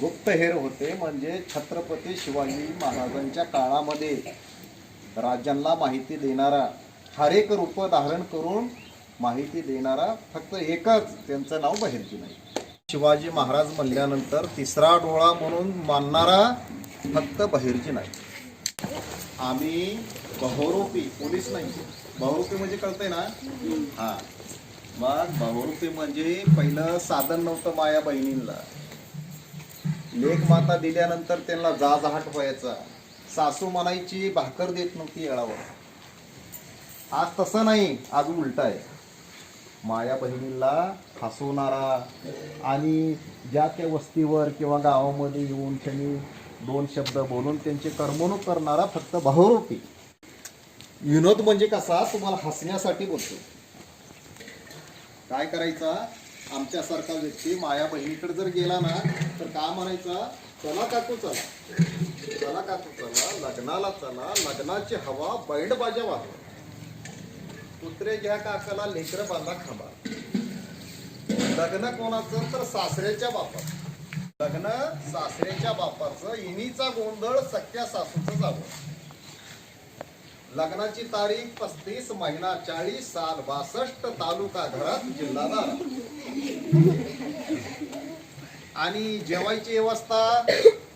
गुप्तहेर होते म्हणजे छत्रपती शिवाजी महाराजांच्या काळामध्ये. राज्यांना माहिती देणारा हर एक रूप धारण करून माहिती देणारा फक्त एकच त्यांचं नाव बहिर्जी नाही शिवाजी महाराज म्हणल्यानंतर तिसरा डोळा म्हणून मानणारा फक्त बहिर्जी नाही आम्ही बहुरूपी पोलीस नाही. बहुरूपी म्हणजे कळतंय ना? हा. मग बहुरूपी म्हणजे पहिलं साधन नव्हतं माया बहिणींना लेख माता दिल्यानंतर त्यांना जा जहाट व्हायचा. सासू म्हणायची भाकर देत नव्हती येळावर. आज तसं नाही आज उलट आहे. माया बहिणीला हसवणारा आणि ज्या त्या वस्तीवर किंवा गावामध्ये येऊन त्यांनी दोन शब्द बोलून त्यांची करमणूक करणारा फक्त बहुरूपी विनोद म्हणजे कसा? तुम्हाला हसण्यासाठी बोलतो. काय करायचा? आमच्यासारखा व्यक्ती माया बहिणीकडे जर गेला ना तर का म्हणायचा? चला काकू चला. चला काकू चला. लग्नाला चला. लग्नाची हवा बैंड बाजा वाजवा. कुत्रे घ्या काकाला लेकर बांधा खांबा. लग्न कोणाचं? तर सासऱ्याच्या बापाचं. लग्न सासऱ्याच्या बापाचं. इनीचा गोंधळ सख्या सासूचं जावं. लग्नाची तारीख पस्तीस महिना चाळीस साल बासष्ट तालुका घरात जिल्हा आणि जेवायची व्यवस्था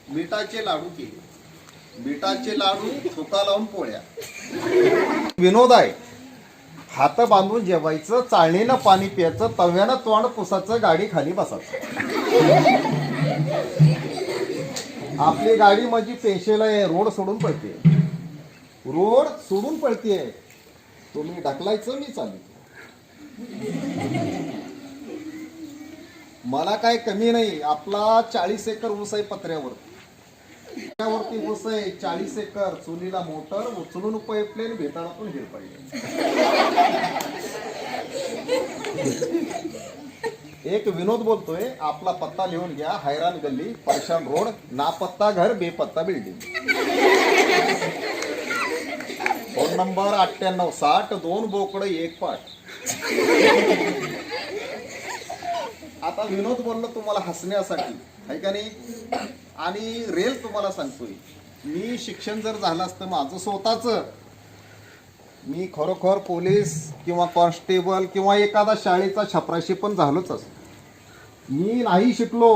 मिठाचे लाडू केले. मिठाचे लाडू तुका लावून पोळ्या. विनोद आहे हात बांधून जेवायचं चाळणीनं पाणी प्यायचं तव्यानं तोंड पुसायचं गाडी खाली बसायचं. आपली गाडी माझी पेशेला आहे रोड सोडून पडते रोड सोडून पळते तुम्ही ढकलायचं मी चालू. मला काय कमी नाही. आपला चाळीस एकर ऊस आहे पत्र्यावर. पत्र्यावरती ऊस आहे चाळीस एकर. चुलीला मोटर उचलून पाईपलाईन भेटाळातून हिर पाहिजे. एक विनोद बोलतोय आपला पत्ता लिहून घ्या. हैराण गल्ली परशान रोड नापत्ता घर बेपत्ता बिल्डिंग नंबर अठ्ठ्याण्णव साठ दोन बोकड एक पाठ आता विनोद बोललो तुम्हाला हसण्यासाठी. आहे का नाही? आणि रेल तुम्हाला सांगतोय मी शिक्षण जर झालं असतं माझं स्वतःच मी खरोखर पोलीस किंवा कॉन्स्टेबल किंवा एखादा शाळेचा छपराशी पण झालोच असतो. मी नाही शिकलो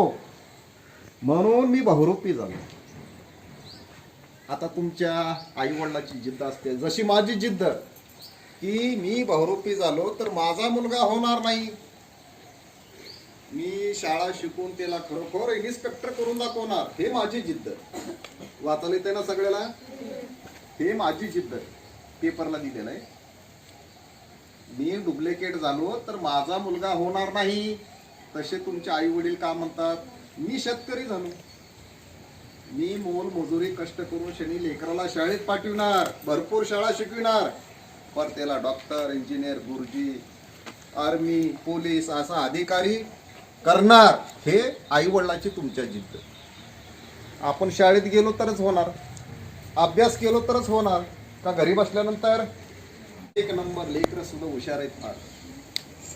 म्हणून मी बहुरूपी झालो. आता तुमच्या आईवडिलाची जिद्द असते. जशी माझी जिद्द की मी बहुरूपी झालो तर माझा मुलगा होणार नाही. मी शाळा शिकून त्याला खरोखर इन्स्पेक्टर करून दाखवणार हे माझी जिद्द. वाचायला येते ना सगळ्याला? हे माझी जिद्द. पेपरला दिलेलं आहे. मी डुप्लिकेट झालो तर माझा मुलगा होणार नाही. तसे तुमचे आई वडील का म्हणतात? मी शेतकरी झालो. मी मोल मजुरी कष्ट करून शनी लेकराला शाळेत पाठविणार भरपूर शाळा शिकविणार. पर त्याला डॉक्टर इंजिनियर गुरुजी आर्मी पोलीस असा अधिकारी करणार हे आईवडिलाची तुमच्या जिद्द. आपण शाळेत गेलो तरच होणार. अभ्यास केलो तरच होणार. का घरी बसल्यानंतर? एक नंबर लेकर सुद्धा हुशार आहेत फार.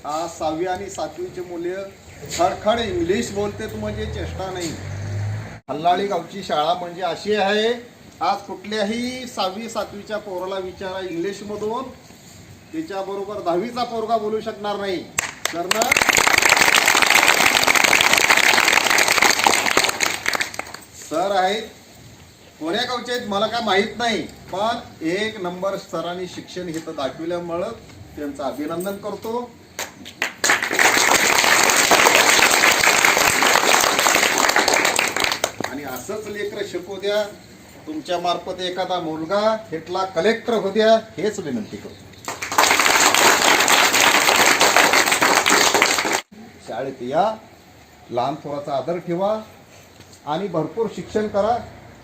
आज सहावी आणि सातवीचे मुले खडखड इंग्लिश बोलतेत म्हणजे चेष्टा नाही. हल्लाळी गावची शाळा म्हणजे अशी आहे आज कुठल्याही सहावी सातवीच्या पोराला विचारा इंग्लिश मधून दहावीचा पोरगा बोलू शकणार नाही. तर ना सर आहेत कोण्या गावचे आहेत मला काय माहीत नाही पण एक नंबर सरांनी शिक्षण हे तर दाखविल्यामुळं त्यांचं अभिनंदन करतो आणि असंच लेकर शिकू द्या. तुमच्या मार्फत एखादा मुलगा हेटला कलेक्टर होऊ द्या हेच विनंती करतो. शाळेत या. लहान थोराचा आदर ठेवा आणि भरपूर शिक्षण करा.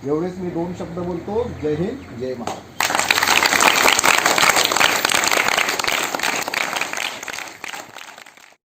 एवढेच मी दोन शब्द बोलतो. जय हिंद जय महाराष्ट्र.